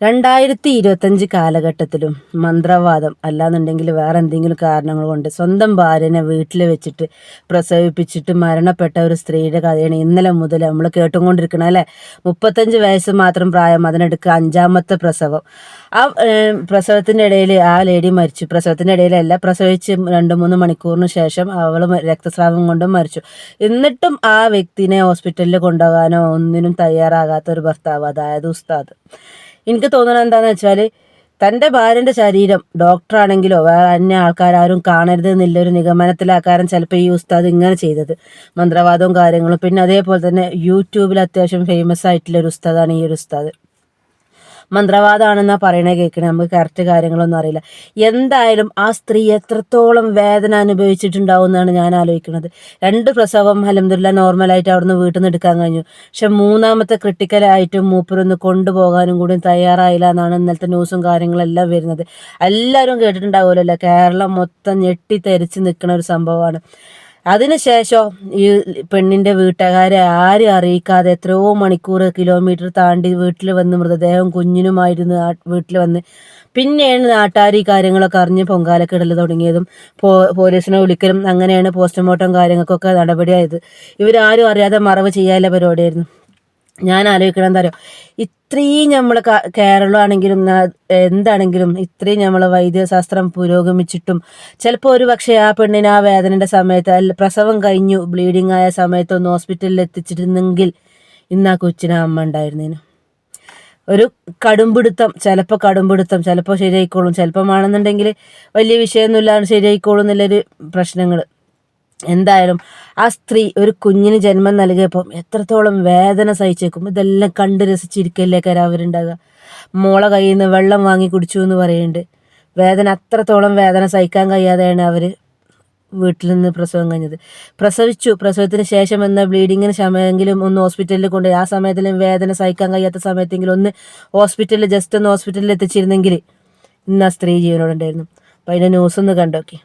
രണ്ടായിരത്തി ഇരുപത്തഞ്ച് കാലഘട്ടത്തിലും മന്ത്രവാദം അല്ലാന്നുണ്ടെങ്കിൽ വേറെ എന്തെങ്കിലും കാരണങ്ങൾ കൊണ്ട് സ്വന്തം ഭാര്യനെ വീട്ടിൽ വെച്ചിട്ട് പ്രസവിപ്പിച്ചിട്ട് മരണപ്പെട്ട ഒരു സ്ത്രീയുടെ കഥയാണ് ഇന്നലെ മുതൽ നമ്മൾ കേട്ടുകൊണ്ടിരിക്കണം അല്ലേ? മുപ്പത്തഞ്ച് വയസ്സ് മാത്രം പ്രായം അതിനെടുക്കുക അഞ്ചാമത്തെ പ്രസവം. ആ പ്രസവത്തിന്റെ ഇടയിൽ ആ ലേഡി മരിച്ചു. പ്രസവത്തിന്റെ ഇടയിലല്ല പ്രസവിച്ച് രണ്ട് മൂന്ന് മണിക്കൂറിന് ശേഷം അവൾ രക്തസ്രാവം കൊണ്ടും മരിച്ചു. എന്നിട്ടും ആ വ്യക്തിനെ ഹോസ്പിറ്റലിൽ കൊണ്ടുപോകാനോ ഒന്നിനും തയ്യാറാകാത്ത ഒരു ഭർത്താവ് അതായത് ഉസ്താദ്. എനിക്ക് തോന്നുന്നത് എന്താണെന്ന് വെച്ചാൽ തന്റെ ഭാര്യന്റെ ശരീരം ഡോക്ടറാണെങ്കിലോ വേറെ അന്യ ആൾക്കാരും കാണരുത് എന്നുള്ളൊരു നിഗമനത്തിലാക്കാരൻ ചിലപ്പോൾ ഈ ഉസ്താദ് ഇങ്ങനെ ചെയ്തത്. മന്ത്രവാദവും കാര്യങ്ങളും. പിന്നെ അതേപോലെ തന്നെ യൂട്യൂബിൽ അത്യാവശ്യം ഫേമസ് ആയിട്ടുള്ള ഒരു ഉസ്താദാണ് ഈ ഒരു ഉസ്താദ്. മന്ത്രവാദമാണെന്നാ പറയണേ കേൾക്കണേ നമുക്ക് കറക്റ്റ് കാര്യങ്ങളൊന്നും അറിയില്ല. എന്തായാലും ആ സ്ത്രീ എത്രത്തോളം വേദന അനുഭവിച്ചിട്ടുണ്ടാവും എന്നാണ് ഞാൻ ആലോചിക്കുന്നത്. രണ്ട് പ്രസവം അലഹമില്ല നോർമലായിട്ട് അവിടുന്ന് വീട്ടിൽ നിന്ന് എടുക്കാൻ കഴിഞ്ഞു. പക്ഷെ മൂന്നാമത്തെ ക്രിട്ടിക്കലായിട്ടും മൂപ്പരൊന്ന് കൊണ്ടുപോകാനും കൂടി തയ്യാറായില്ല എന്നാണ് ഇന്നലത്തെ ന്യൂസും കാര്യങ്ങളെല്ലാം വരുന്നത്. എല്ലാവരും കേട്ടിട്ടുണ്ടാവുമല്ലോ കേരളം മൊത്തം ഞെട്ടി തെരിച്ച് നിൽക്കുന്ന ഒരു സംഭവമാണ്. അതിനുശേഷം ഈ പെണ്ണിന്റെ വീട്ടുകാരെ ആരും അറിയിക്കാതെ എത്രയോ മണിക്കൂർ കിലോമീറ്റർ താണ്ടി വീട്ടിൽ വന്ന് മൃതദേഹം കുഞ്ഞിനുമായിരുന്നു വീട്ടിൽ വന്ന്. പിന്നെയാണ് നാട്ടുകാർ ഈ കാര്യങ്ങളൊക്കെ അറിഞ്ഞ് പൊങ്കാലക്കിടൽ തുടങ്ങിയതും. പോ പോലീസിനെ വിളിക്കലും അങ്ങനെയാണ് പോസ്റ്റ്മോർട്ടം കാര്യങ്ങൾക്കൊക്കെ നടപടിയായത്. ഇവരാരും അറിയാതെ മറവ് ചെയ്യാനുള്ള പരിപാടിയായിരുന്നു. ഞാൻ ആലോചിക്കണം എന്താ പറയുക ഇത്രയും നമ്മൾ കേരളമാണെങ്കിലും എന്താണെങ്കിലും ഇത്രയും നമ്മൾ വൈദ്യശാസ്ത്രം പുരോഗമിച്ചിട്ടും ചിലപ്പോൾ ഒരു പക്ഷേ ആ പെണ്ണിന് ആ വേദനയുടെ സമയത്ത് അല്ല പ്രസവം കഴിഞ്ഞു ബ്ലീഡിങ് ആയ സമയത്ത് ഒന്ന് ഹോസ്പിറ്റലിൽ എത്തിച്ചിരുന്നെങ്കിൽ ഇന്ന് ആ കൊച്ചിന് അമ്മ ഉണ്ടായിരുന്നേന്. ഒരു കടുംപിടുത്തം ചിലപ്പോൾ കടുംപിടുത്തം ചിലപ്പോൾ ശരിയായിക്കോളും ചിലപ്പോൾ ആണെന്നുണ്ടെങ്കിൽ വലിയ വിഷയമൊന്നുമില്ലാണ്ട് ശരിയായിക്കോളും എന്നുള്ളൊരു പ്രശ്നങ്ങൾ എന്തായാലും ആ സ്ത്രീ ഒരു കുഞ്ഞിന് ജന്മം നൽകിയപ്പം എത്രത്തോളം വേദന സഹിച്ചേക്കും. ഇതെല്ലാം കണ്ട് രസിച്ചിരിക്കല്ലേക്കാരം അവരുണ്ടാകുക മോളെ കയ്യിൽ നിന്ന് വെള്ളം വാങ്ങി കുടിച്ചു എന്ന് പറയുന്നുണ്ട്. വേദന അത്രത്തോളം വേദന സഹിക്കാൻ കഴിയാതെയാണ് അവർ വീട്ടിൽ നിന്ന് പ്രസവം കഴിഞ്ഞത്. പ്രസവിച്ചു. പ്രസവത്തിന് ശേഷം എന്ന ബ്ലീഡിങ്ങിന് സമയമെങ്കിലും ഒന്ന് ഹോസ്പിറ്റലിൽ കൊണ്ടുപോയി. ആ സമയത്തിലും വേദന സഹിക്കാൻ കഴിയാത്ത സമയത്തെങ്കിലും ഒന്ന് ഹോസ്പിറ്റലിൽ ജസ്റ്റ് ഒന്ന് ഹോസ്പിറ്റലിൽ എത്തിച്ചിരുന്നെങ്കിൽ ഇന്ന് ആ സ്ത്രീ ജീവനോടുണ്ടായിരുന്നു അപ്പം അതിന്റെ ന്യൂസ് ഒന്ന് കണ്ടോക്കി.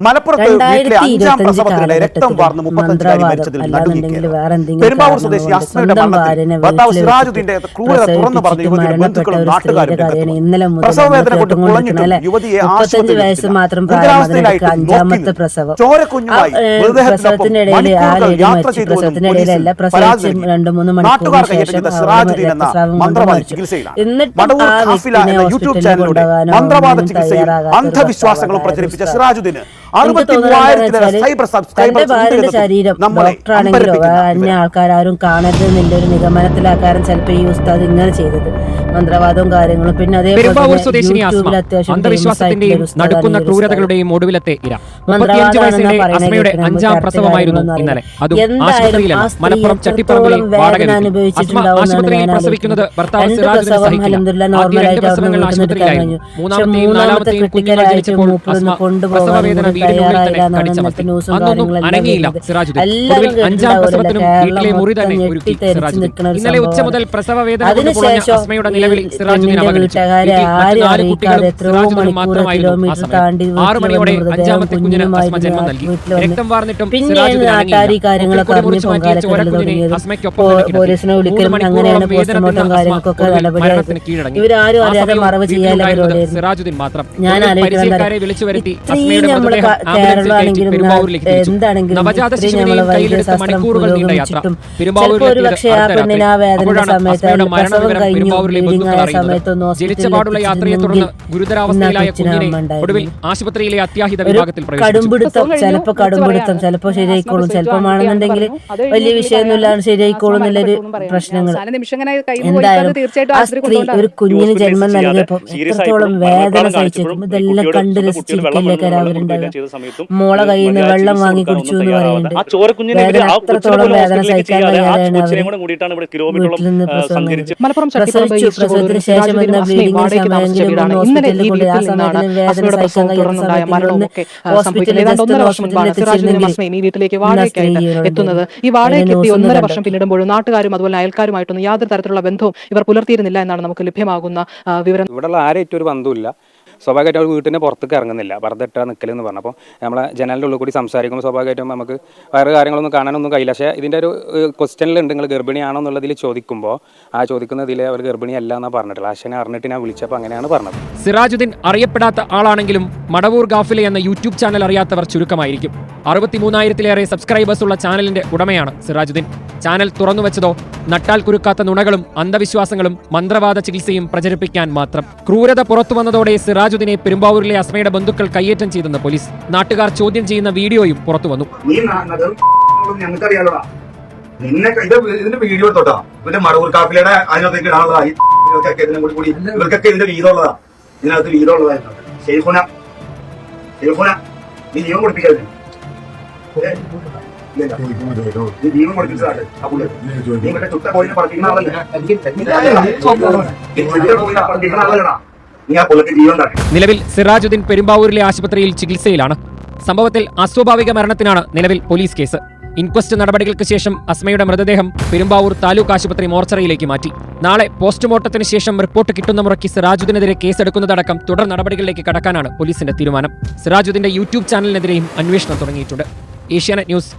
മലപ്പുറത്ത് വീട്ടിലെ അഞ്ചാം പ്രസവത്തിനിടെ രക്തം വാർന്ന് മുപ്പത്തഞ്ചുകാരി മരിച്ചതിൽ നടുങ്ങിയത് പെരുമ്പാവൂർ സ്വദേശി അസ്മയുടെ മരണത്തിൽ ഭർത്താവ് സിറാജുദ്ദീന്റെ ക്രൂരത തുറന്നു പറഞ്ഞ യുവതിയുടെ ബന്ധുക്കളും നാട്ടുകാരും പ്രസവ വേദന കൊണ്ട് കേട്ടുകൊണ്ടിരിക്കുന്നത് യുവതിയെ ആശുപത്രിയിലായിട്ട് പ്രസവം. ചോരക്കുഞ്ഞുമായി മൃതദേഹത്തിനൊപ്പം യാത്ര ചെയ്തു. രണ്ട് മൂന്ന് മണിക്കൂറിന് ശേഷം സിറാജുദ്ദീൻ എന്ന മന്ത്രവാദി ചികിത്സയിലാണ്. എന്നിട്ടും മടവൂർ ഖാഫില എന്ന യൂട്യൂബ് ചാനലിലൂടെ മന്ത്രവാദ ചികിത്സയും അന്ധവിശ്വാസങ്ങളും പ്രചരിപ്പിച്ച സിറാജുദ്ദീന് അറുപത്തി മൂവായിരത്തിലേറെ സൈബർ എന്നതും ശരീരം ഡോക്ടറാണെങ്കിലോ അന്യ. ആൾക്കാരും കാണരുത് എന്നുള്ളൊരു നിഗമനത്തിലാക്കാരൻ ചിലപ്പോൾ ഈ ഉസ്താദ് ഇങ്ങനെ ചെയ്തത്. മന്ത്രവാദവും കാര്യങ്ങളും. പിന്നെ അതേപോലെ പെരുമ്പാവൂർ നടക്കുന്ന ഒരു ഒരു. ക്രൂരതകളുടെയും ഒടുവിലത്തെ ഇര. മുപ്പത്തിയഞ്ച് വയസ്സിലെ അസ്മയുടെ അഞ്ചാം പ്രസവമായിരുന്നു ഇന്നലെ. അത് അതും എന്തായാലും ആശുപത്രിയിലല്ല ആ സ്ത്രീ മലപ്പുറം ചട്ടിപ്പറമ്പിലെ വാടക അസ്മ ആശുപത്രിയിൽ പ്രസവിക്കുന്നത് ഭർത്താവ് രണ്ട് സിറാജുദ്ദീന് പ്രസവം സഹിക്കില്ല. അൽഹംദുലില്ലാ ആദ്യ രണ്ട് പ്രസവങ്ങൾ ആശുപത്രിയിലായിരുന്നു. മൂന്നാമത്തെയും നാലാമത്തെയും കുഞ്ഞുങ്ങൾ ക്രിട്ടിക്കലായിട്ട് ജനിച്ചപ്പോൾ മൂപ്പരൊന്ന് അസ്മ പ്രസവവേദന വീടിനുള്ളിൽ തന്നെ തയ്യാറായില്ല എന്നാണ് കടിച്ചമർത്തി അന്നൊന്നും അനങ്ങിയില്ല. സിറാജുദ്ദീൻ. ഒടുവിൽ അഞ്ചാം കേട്ടിട്ടുണ്ടാവുമല്ലോ, പ്രസവത്തിനും വീട്ടിലെ മുറി തന്നെ ഒരുക്കി സിറാജുദ്ദീൻ. ഇന്നലെ ഉച്ച മുതൽ പ്രസവ വേദന കൊണ്ട് പുളഞ്ഞ അസ്മയുടെ ഈ നിലവിളി സിറാജുദ്ദീൻ പെണ്ണിന്റെ അവഗണിച്ചു. വീട്ടുകാരെ വീട്ടിൽ മറ്റ് നാല് കുട്ടികളും സിറാജുദ്ദീനും മണിക്കൂർ മാത്രമായിരുന്നു ആ കിലോമീറ്റർ സമയം താണ്ടി മണിയോടെ അഞ്ചാമത്തെ കുഞ്ഞുമായിരുന്നു വാർന്നിട്ടും പിന്നെയാണ് ഈ കാര്യങ്ങളൊക്കെ അറിഞ്ഞ് പൊങ്കാലക്കിടൽ തുടങ്ങിയതും. പോലീസിനെ വിളിക്കലും അങ്ങനെയാണ് പോസ്റ്റ്മോർട്ടം കാര്യങ്ങൾക്കൊക്കെ നടപടിയായത് ഇവരാരും അറിയാതെ മറവ് ചെയ്യാനുള്ള വീട്ടിലുണ്ടായിരുന്നത് സിറാജുദ്ദീൻ മാത്രം. ഞാൻ ആലോചിക്കുന്നത് ഇത്രയും കേരളമാണെങ്കിലും എന്താണെങ്കിലും നവജാത ഇത്രയും നമ്മളെ വൈദ്യശാസ്ത്രം യാത്ര. പുരോഗമിച്ചിട്ടും ചിലപ്പോൾ ഒരു പക്ഷേ ആ പെണ്ണിന് ആ വേദനയുടെ സമയത്ത് പ്രസവം കഴിഞ്ഞു. ബ്ലീഡിംഗ് ആയ ഹോസ്പിറ്റലിൽ തുടർന്ന് എത്തിച്ചിരുന്നെങ്കിൽ ഉണ്ടായിരുന്നു. ഒടുവിൽ ആശുപത്രിയിലെ അത്യാഹിത വിഭാഗത്തിൽ കടുംപിടുത്തം ചിലപ്പോൾ കടുംപിടുത്തം ചിലപ്പോൾ ശരിയായിക്കോളും. ചിലപ്പോൾ ആണെന്നുണ്ടെങ്കിൽ വലിയ വിഷയമൊന്നുമില്ലാതെ ശരിയായിക്കോളും എന്നുള്ളൊരു പ്രശ്നങ്ങൾ. എന്തായാലും ആ സ്ത്രീ ഒരു കുഞ്ഞിന് ജന്മം നൽകിയപ്പോ എത്രത്തോളം വേദന സഹിച്ചേക്കും ഇതെല്ലാം കണ്ട് രസിച്ചിരിക്കില്ലേ അവരുണ്ടാകുക മോളെ കയ്യിൽ നിന്ന് വെള്ളം വാങ്ങി കുടിച്ചു എന്ന് പറയുന്നുണ്ട്. വേദന ആ കൊച്ചിനെ അത്രത്തോളം വേദന സഹിക്കാൻ കിലോമീറ്ററോളം വീട്ടിൽ നിന്ന് പ്രസവിച്ചു പ്രസവത്തിന് ശേഷം എന്ന ബ്ലീഡിംഗ് സമയമെങ്കിലും ഹോസ്പിറ്റലിൽ കൊണ്ട് ആ സമയത്തിന് വേദന സഹിക്കാൻ കഴിയാത്ത സമയത്തിൽ ഒന്ന് ഒന്നര വർഷം ഒന്ന് ഹോസ്പിറ്റലിൽ മസ്മയും ഈ വീട്ടിലേക്ക് വാടകയ്ക്കായിട്ട് എത്തുന്നത്. ഈ വാടകയ്ക്ക് എത്തി ഒന്നര വർഷം പിന്നിടുമ്പോഴും നാട്ടുകാരും അതുപോലെ അയൽക്കാരുമായിട്ടൊന്നും യാതൊരു തരത്തിലുള്ള ബന്ധവും ഇവർ പുലർത്തിയിരുന്നില്ല എന്നാണ് നമുക്ക് ലഭ്യമാകുന്ന വിവരം. ഇവിടെയുള്ള ആരും ഒരു ബന്ധമില്ല സ്വാഭാവികമായിട്ടും അവർ വീട്ടിന്റെ പുറത്തേക്ക് ഇറങ്ങുന്നില്ല. വെറുതെ ഇട്ടാ നിൽക്കലെന്ന് പറഞ്ഞപ്പോൾ നമ്മളെ ജനലിന്റെ ഉള്ളിൽ കൂടി സംസാരിക്കുമ്പോൾ സ്വാഭാവികമായിട്ടും നമുക്ക് വേറെ കാര്യങ്ങളൊന്നും കാണാനൊന്നും കഴിയില്ല. പക്ഷേ ഇതിന്റെ ഒരു ക്വസ്റ്റ്യനിലുണ്ട് നിങ്ങൾ ഗർഭിണിയാണോ എന്നുള്ളതിൽ ചോദിക്കുമ്പോൾ ആ ചോദിക്കുന്നതിൽ അവർ ഗർഭിണിയല്ല എന്നാണ് പറഞ്ഞിട്ടുള്ളത്. അശ്വനെ അറിഞ്ഞിട്ട് ഞാൻ വിളിച്ചപ്പോൾ അങ്ങനെയാണ് പറഞ്ഞത്. സിറാജുദ്ദീൻ അറിയപ്പെടാത്ത ആളാണെങ്കിലും മടവൂർ ഗാഫിലെ എന്ന യൂട്യൂബ് ചാനൽ അറിയാത്തവർ ചുരുക്കമായിരിക്കും. അറുപത്തിമൂന്നായിരത്തിലേറെ സബ്സ്ക്രൈബേഴ്സ് ഉള്ള ചാനലിന്റെ ഉടമയാണ് സിറാജുദ്ദീൻ. ചാനൽ തുറന്നുവച്ചതോ നട്ടാൽ കുരുക്കാത്ത നുണകളും അന്ധവിശ്വാസങ്ങളും മന്ത്രവാദ ചികിത്സയും പ്രചരിപ്പിക്കാൻ മാത്രം. ക്രൂരത പുറത്തു വന്നതോടെ സിറാജുദ്ദീനെ പെരുമ്പാവൂരിലെ അസ്മയുടെ ബന്ധുക്കൾ കയ്യേറ്റം ചെയ്തെന്ന് പോലീസ് നാട്ടുകാർ ചോദ്യം ചെയ്യുന്ന വീഡിയോയും പുറത്തു വന്നു. നിന്നെ ഇത് ഇതിന്റെ വീഡിയോ എടുത്തോട്ടാ. ഇവന്റെ മടവൂർ കാപ്പിലയുടെ അതിനകത്തേക്ക് ഇടാനുള്ളതാ. ഈ ഇവർക്കൊക്കെ ഇതിനെ കൂടി കൂടി ഇവർക്കൊക്കെ ഇതിന്റെ വീതമുള്ളതാ ഇതിനകത്ത് വീതമുള്ളതായിരുന്നു ഷെയ്ഖുന ഷെയ്ഖുന നീ ജീവൻ കൊടുപ്പിക്കരുത് നിലവിൽ സിറാജുദ്ദീൻ പെരുമ്പാവൂരിലെ ആശുപത്രിയിൽ ചികിത്സയിലാണ്. സംഭവത്തിൽ അസ്വാഭാവിക മരണത്തിനാണ് നിലവിൽ പോലീസ് കേസ്. ഇൻക്വസ്റ്റ് നടപടികൾക്ക് ശേഷം അസ്മയുടെ മൃതദേഹം പെരുമ്പാവൂർ താലൂക്ക് ആശുപത്രി മോർച്ചറിയിലേക്ക് മാറ്റി. നാളെ പോസ്റ്റ്മോർട്ടത്തിന് ശേഷം റിപ്പോർട്ട് കിട്ടുന്ന മുറയ്ക്ക് സിറാജുദ്ദീനെതിരെ കേസെടുക്കുന്നതടക്കം തുടർ നടപടികളിലേക്ക് കടക്കാനാണ് പോലീസിന്റെ തീരുമാനം. സിറാജുദ്ദീന്റെ യൂട്യൂബ് ചാനലിനെതിരെയും അന്വേഷണം തുടങ്ങിയിട്ടുണ്ട്. ഏഷ്യാനെറ്റ് ന്യൂസ്